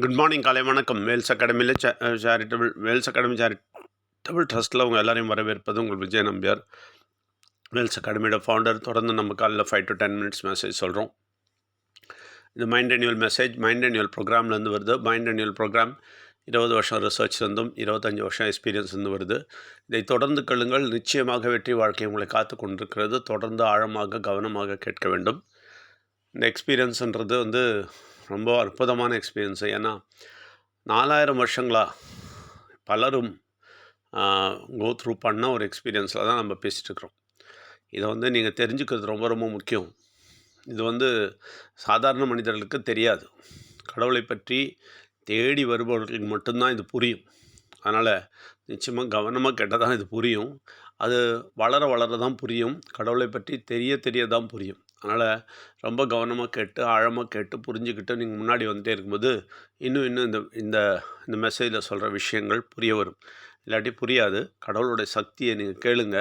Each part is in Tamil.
குட் மார்னிங் காலை வணக்கம். வேல்ஸ் அகாடமியில் சேரிட்டபிள் வேல்ஸ் அகாடமி சேரிட்டபிள் ட்ரஸ்ட்டில் உங்கள் எல்லாரையும் வரவேற்பது உங்கள் விஜய் நம்பியார். வேல்ஸ் அகாடமியோட ஃபவுண்டர் தொடர்ந்து நம்ம காலையில் five to ten minutes message சொல்கிறோம் இது mind annual message mind annual ப்ரோக்ராம்லேருந்து வருது. மைண்ட் அன்யூவல் ப்ரோக்ராம் இருபது வருஷம் ரிசர்ச் இருந்தும் இருபத்தஞ்சி வருஷம் எக்ஸ்பீரியன்ஸ் இருந்து வருது. இதை தொடர்ந்து கொள்ளுங்கள் நிச்சயமாக வெற்றி வாழ்க்கை உங்களை காத்து கொண்டிருக்கிறது. தொடர்ந்து ஆழமாக கவனமாக கேட்க வேண்டும். இந்த எக்ஸ்பீரியன்ஸுன்றது வந்து ரொம்ப அற்புதமான எக்ஸ்பீரியன்ஸு ஏன்னா நாலாயிரம் வருஷங்களா பலரும் கோ த்ரூ பண்ண ஒரு எக்ஸ்பீரியன்ஸில் தான் நம்ம பேசிகிட்ருக்குறோம் இதை வந்து நீங்கள் தெரிஞ்சுக்கிறது ரொம்ப ரொம்ப முக்கியம். இது வந்து சாதாரண மனிதர்களுக்கு தெரியாது. கடவுளை பற்றி தேடி வருபவர்களுக்கு மட்டும்தான் இது புரியும். அதனால் நிச்சயமாக கவனமாக கேட்டால் தான் இது புரியும். அது வளர வளர தான் புரியும். கடவுளை பற்றி தெரிய தெரிய தான் புரியும். அதனால் ரொம்ப கவனமாக கேட்டு ஆழமாக கேட்டு புரிஞ்சுக்கிட்டு நீங்கள் முன்னாடி வந்துட்டே இருக்கும்போது இன்னும் இன்னும் இந்த இந்த இந்த மெசேஜில் சொல்கிற விஷயங்கள் புரிய வரும். இல்லாட்டி புரியாது. கடவுளுடைய சக்தியை நீங்கள் கேளுங்க.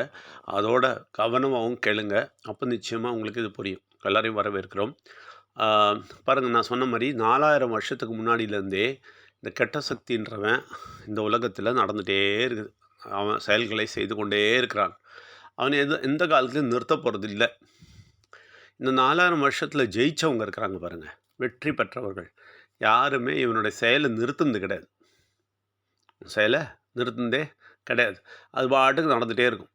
அதோட கவனமாகவும் கேளுங்க. அப்போ நிச்சயமாக உங்களுக்கு இது புரியும். எல்லோரையும் வரவேற்கிறோம். பாருங்கள் நான் சொன்ன மாதிரி நாலாயிரம் வருஷத்துக்கு முன்னாடியிலேருந்தே இந்த கெட்ட சக்தின்றவன் இந்த உலகத்தில் நடந்துகிட்டே இருக்குது. அவன் செயல்களை செய்து கொண்டே இருக்கிறான். அவன் எந்த எந்த காலத்துலையும் நிறுத்த போகிறது இல்லை இந்த நாலாயிரம் வருஷத்தில் ஜெயித்தவங்க இருக்கிறாங்க பாருங்கள் வெற்றி பெற்றவர்கள். யாருமே இவனுடைய செயலை நிறுத்துனது கிடையாது. செயலை நிறுத்துனதே கிடையாது. அது பாட்டுக்கு நடந்துகிட்டே இருக்கும்.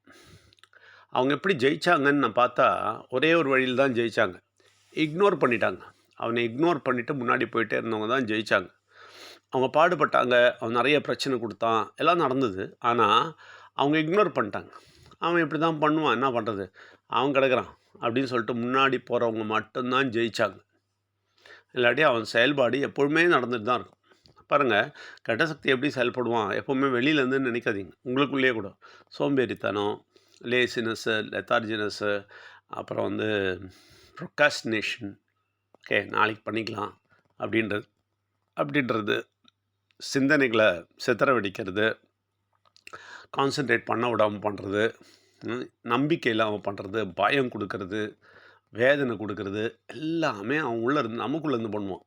அவங்க எப்படி ஜெயித்தாங்கன்னு நான் பார்த்தா ஒரே ஒரு வழியில் தான் ஜெயித்தாங்க இக்னோர் பண்ணிட்டாங்க. அவனை இக்னோர் பண்ணிவிட்டு முன்னாடி போயிட்டே இருந்தவங்க தான் ஜெயித்தாங்க அவங்க பாடுபட்டாங்க. அவன் நிறைய பிரச்சனை கொடுத்தான். எல்லாம் நடந்தது. ஆனால் அவங்க இக்னோர் பண்ணிட்டாங்க. அவன் இப்படி தான் பண்ணுவான். என்ன பண்ணுறது அவன் கிடக்கிறான். அப்படின்னு சொல்லிட்டு முன்னாடி போகிறவங்க மட்டும்தான் ஜெயித்தாங்க இல்லாட்டி அவன் செயல்பாடு எப்பொழுதுமே நடந்துட்டு தான் இருக்கும். பாருங்கள் கெட்ட சக்தி எப்படி செயல்படுவான்? எப்போவுமே வெளியிலேருந்து நினைக்காதீங்க. உங்களுக்குள்ளேயே கூட. சோம்பேறித்தனம் லேசினஸ்ஸு லெத்தார்ஜினஸ்ஸு அப்புறம் வந்து ப்ரொக்காஸ்டினேஷன் ஓகே நாளைக்கு பண்ணிக்கலாம் அப்படின்றது. அப்படின்றது சிந்தனைகளை சித்திர வெடிக்கிறது. கான்சன்ட்ரேட் பண்ண விடாமல் பண்ணுறது நம்பிக்கை இல்லாமல் பண்ணுறது பயம் கொடுக்கறது வேதனை கொடுக்கறது எல்லாமே அவன் உள்ளே இருந்து நமக்குள்ளேருந்து பண்ணுவான்.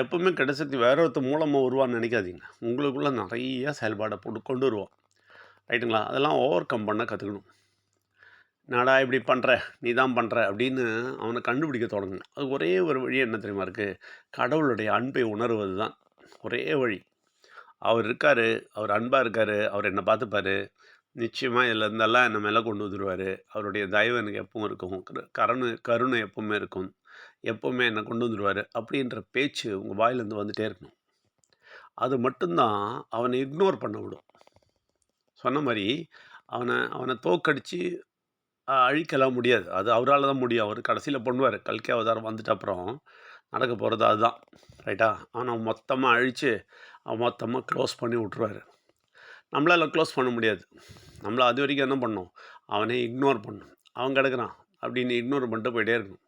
எப்போவுமே கிடைச்சது வேற ஒருத்தர் மூலமாக வருவான்னு நினைக்காதீங்க. உங்களுக்குள்ளே நிறைய செயல்பாடை போட்டு கொண்டு வருவான். ரைட்டுங்களா? அதெல்லாம் ஓவர் கம் பண்ண கற்றுக்கணும் நாடா இப்படி பண்ணுற நீ தான் பண்ணுற அப்படின்னு அவனை கண்டுபிடிக்க தொடங்கணும். அது ஒரே ஒரு வழி என்ன தெரியுமா இருக்குது கடவுளுடைய அன்பை உணர்வது தான் ஒரே வழி. அவர் இருக்கார் அவர் அன்பாக இருக்கார் அவர் என்னை பார்த்துப்பார். நிச்சயமாக இதில் இருந்தெல்லாம் என்னை மேலே கொண்டு வந்துடுவார் அவருடைய தயவு எனக்கு எப்பவும் இருக்கும். கருணை கருணை எப்பவுமே இருக்கும். எப்போவுமே என்னை கொண்டு வந்துடுவார் அப்படின்ற பேச்சு உங்கள் வாயிலேருந்து வந்துகிட்டே இருக்கணும். அது மட்டும்தான் அவனை இக்னோர் பண்ண விடும். சொன்ன மாதிரி அவனை அவனை தோக்கடித்து அழிக்கலாம் முடியாது. அது அவரால் தான் முடியும். அவர் கடைசியில் பண்ணுவார். கல்கி அவதாரம் வந்துட்ட அப்புறம் நடக்க போகிறது அதுதான். ரைட்டா? அவனை மொத்தமாக அழித்து அவன் மொத்தமாக க்ளோஸ் பண்ணி விட்ருவார் நம்மளால் க்ளோஸ் பண்ண முடியாது. நம்மளை அது வரைக்கும் என்ன பண்ணோம்? அவனே இக்னோர் பண்ணும். அவன் கிடக்குறான். அப்படின்னு இக்னோர் பண்ணிட்டு போயிட்டே இருக்கணும்.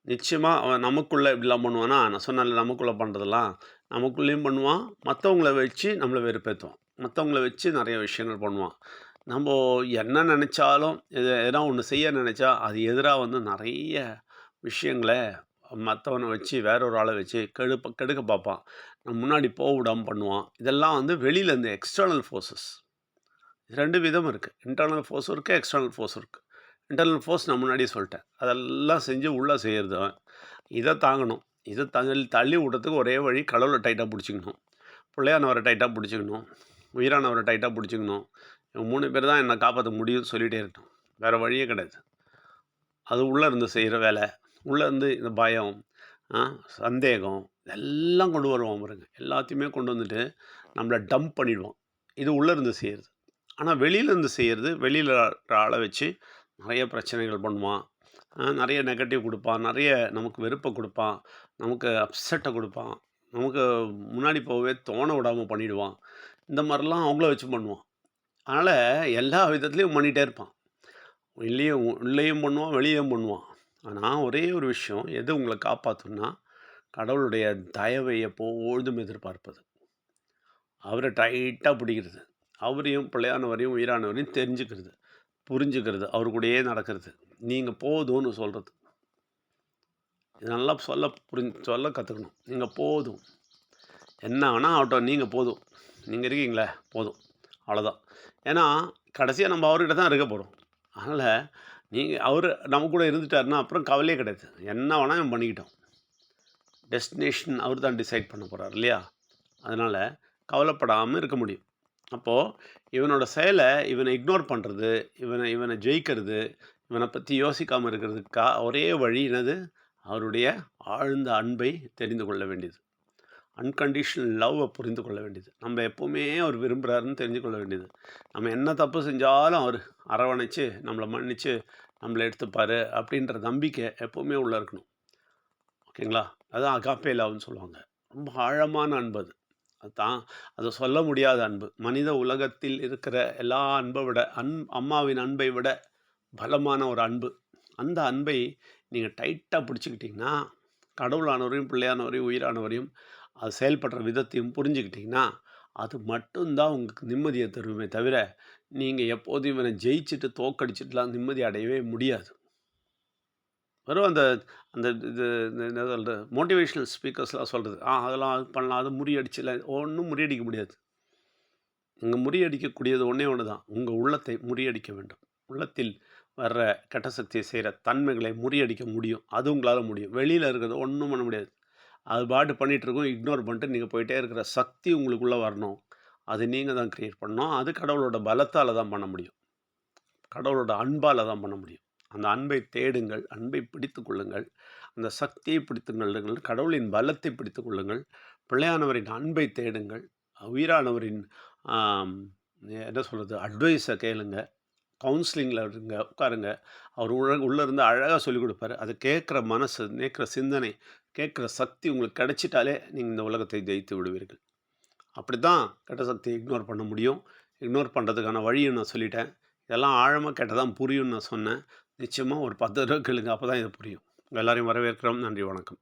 நிச்சயமாக அவன் நமக்குள்ளே இப்படிலாம் பண்ணுவானா? நான் சொன்னால நமக்குள்ளே பண்ணுறதெல்லாம் நமக்குள்ளேயும் பண்ணுவான். மற்றவங்கள வச்சு நம்மளை வெறுப்பேற்றுவான் மற்றவங்கள வச்சு நிறைய விஷயங்கள் பண்ணுவான். நம்ம என்ன நினச்சாலும் எது எதனா ஒன்று செய்ய நினச்சா அது எதிராக வந்து நிறைய விஷயங்களை மற்றவனை வச்சு வேற ஒரு ஆளை வச்சு கெடுப்ப கெடுக்க பார்ப்பான். முன்னாடி போக விடாமல் பண்ணுவான். இதெல்லாம் வந்து வெளியிலேருந்து எக்ஸ்டர்னல் ஃபோர்ஸஸ் ரெண்டு விதம் இருக்குது இன்டர்னல் ஃபோர்ஸும் இருக்குது எக்ஸ்டர்னல் ஃபோர்ஸும் இருக்குது இன்டர்னல் ஃபோர்ஸ் நான் முன்னாடியே சொல்லிட்டேன். அதெல்லாம் செஞ்சு உள்ளே செய்கிறது இதை தாங்கணும். இதை தள்ளி தள்ளி விடுறதுக்கு ஒரே வழி கடவுளை டைட்டாக பிடிச்சிக்கணும். பிள்ளையானவரை டைட்டாக பிடிச்சிக்கணும். உயிரானவரை டைட்டாக பிடிச்சிக்கணும். இவங்க மூணு பேர் தான் என்னை காப்பாற்ற முடியும்னு சொல்லிகிட்டே இருக்கணும் வேறு வழியே கிடையாது. அது உள்ளே இருந்து செய்கிற வேலை. உள்ளே இருந்து இந்த பயம் சந்தேகம். எல்லாம் கொண்டு வருவான் பாருங்க. எல்லாத்தையுமே கொண்டு வந்துட்டு நம்மளை டம்ப் பண்ணிடுவோம் இது உள்ளேருந்து செய்கிறது ஆனால் வெளியிலேருந்து செய்கிறது வெளியில் ஆளை வச்சு நிறைய பிரச்சனைகள் பண்ணுவான். நிறைய நெகட்டிவ் கொடுப்பான். நிறைய நமக்கு வெறுப்பை கொடுப்பான். நமக்கு அப்செட்டை கொடுப்பான். நமக்கு முன்னாடி போகவே தோண விடாமல் பண்ணிவிடுவான் இந்த மாதிரிலாம் அவங்கள வச்சு பண்ணுவான். அதனால் எல்லா விதத்துலேயும் பண்ணிகிட்டே இருப்பான். உள்ளேயும் உள்ளேயும் பண்ணுவான் வெளியேயும் பண்ணுவான். ஆனால் ஒரே ஒரு விஷயம். எது உங்களை காப்பாற்றும்னா கடவுளுடைய தயவை எப்போதும் எதிர்பார்ப்பது. அவரை டைட்டாக பிடிக்கிறது. அவரையும் பிள்ளையானவரையும் உயிரானவரையும் தெரிஞ்சுக்கிறது. புரிஞ்சுக்கிறது. அவர் கூடயே நடக்கிறது. நீங்கள் போதும்னு சொல்கிறது நல்லா சொல்ல புரிஞ்சு சொல்ல கற்றுக்கணும் நீங்கள் போதும். என்ன வேணால் ஆகட்டும் நீங்கள் போதும். நீங்கள் இருக்கீங்களே போதும். அவ்வளோதான் ஏன்னா கடைசியாக நம்ம அவர்கிட்ட தான் இருக்க போகிறோம் அதனால் நீங்கள் அவர் நம்ம கூட இருந்துட்டாருன்னா அப்புறம் கவலையே கிடையாது. என்ன வேணால் நம்ம பண்ணிக்கிட்டோம் டெஸ்டினேஷன் அவர் தான் டிசைட் பண்ண போகிறார் இல்லையா? அதனால் கவலைப்படாமல் இருக்க முடியும். அப்போது இவனோட செயலை இவனை இக்னோர் பண்ணுறது இவனை இவனை ஜெயிக்கிறது இவனை பற்றி யோசிக்காமல் இருக்கிறதுக்கா ஒரே வழி என்னது? அவருடைய ஆழ்ந்த அன்பை தெரிந்து கொள்ள வேண்டியது. அன்கண்டிஷனல் லவ்வை புரிந்து கொள்ள வேண்டியது. நம்ம எப்போவுமே அவர் விரும்புகிறாருன்னு தெரிஞ்சு கொள்ள வேண்டியது. நம்ம என்ன தப்பு செஞ்சாலும் அவர் அரவணைச்சு நம்மளை மன்னித்து நம்மளை எடுத்துப்பார் அப்படின்ற நம்பிக்கை எப்போவுமே உள்ளே இருக்கணும். ஓகேங்களா? அதுதான் அகாப்பே சொல்லுவாங்க. ரொம்ப ஆழமான அன்பு அது. அதுதான் அதை சொல்ல முடியாத அன்பு. மனித உலகத்தில் இருக்கிற எல்லா அன்பை விட அன் அம்மாவின் அன்பை விட பலமான ஒரு அன்பு. அந்த அன்பை நீங்கள் டைட்டாக பிடிச்சிக்கிட்டிங்கன்னா கடவுளானவரையும் பிள்ளையானவரையும் உயிரானவரையும் அது செயல்படுற விதத்தையும் புரிஞ்சுக்கிட்டிங்கன்னா அது மட்டும்தான் உங்களுக்கு நிம்மதியை தருமே தவிர நீங்கள் எப்போதும் இவனை ஜெயிச்சுட்டு தோக்கடிச்சிட்டுலாம் நிம்மதி அடையவே முடியாது. வெறும் அந்த அந்த இது என்ன சொல்கிறது மோட்டிவேஷ்னல் ஸ்பீக்கர்ஸ்லாம் சொல்கிறது ஆ அதெல்லாம் அது பண்ணலாம் அது முறியடிச்சில ஒன்றும் முறியடிக்க முடியாது. இங்கே முறியடிக்கக்கூடியது ஒன்றே ஒன்று தான். உங்கள் உள்ளத்தை முறியடிக்க வேண்டும். உள்ளத்தில் வர்ற கெட்ட சக்தியை செய்கிற தன்மைகளை முறியடிக்க முடியும். அது உங்களால் முடியும். வெளியில் இருக்கிறது ஒன்றும் பண்ண முடியாது. அது பாட்டு பண்ணிகிட்ருக்கோம் இக்னோர் பண்ணிட்டு நீங்கள் போயிட்டே இருக்கிற சக்தி உங்களுக்குள்ளே வரணும். அது நீங்கள் தான் க்ரியேட் பண்ணணும். அது கடவுளோட பலத்தால் தான் பண்ண முடியும். கடவுளோட அன்பால் தான் பண்ண முடியும். அந்த அன்பை தேடுங்கள் அன்பை பிடித்து கொள்ளுங்கள். அந்த சக்தியை பிடித்து கொள்ளுங்கள். கடவுளின் பலத்தை பிடித்து கொள்ளுங்கள். பிள்ளையானவரின் அன்பை தேடுங்கள். உயிரானவரின் என்ன சொல்கிறது அட்வைஸை கேளுங்க. கவுன்சிலிங்கில் இருங்க உட்காருங்க. அவர் உள்ள உள்ளே அழகாக சொல்லிக் கொடுப்பாரு. அதை கேட்குற மனசு கேட்குற சிந்தனை கேட்குற சக்தி உங்களுக்கு கிடைச்சிட்டாலே நீங்கள் இந்த உலகத்தை ஜெயித்து விடுவீர்கள். அப்படி தான் கெட்ட சக்தியை இக்னோர் பண்ண முடியும். இக்னோர் பண்ணுறதுக்கான வழியும் நான் சொல்லிட்டேன். இதெல்லாம் ஆழமாக கேட்டதான் புரியும்னு நான் சொன்னேன். நிச்சயமாக ஒரு பத்து தடவை கேளுங்க அப்போ தான் இது புரியும். எல்லாரையும் வரவேற்கிறோம். நன்றி வணக்கம்.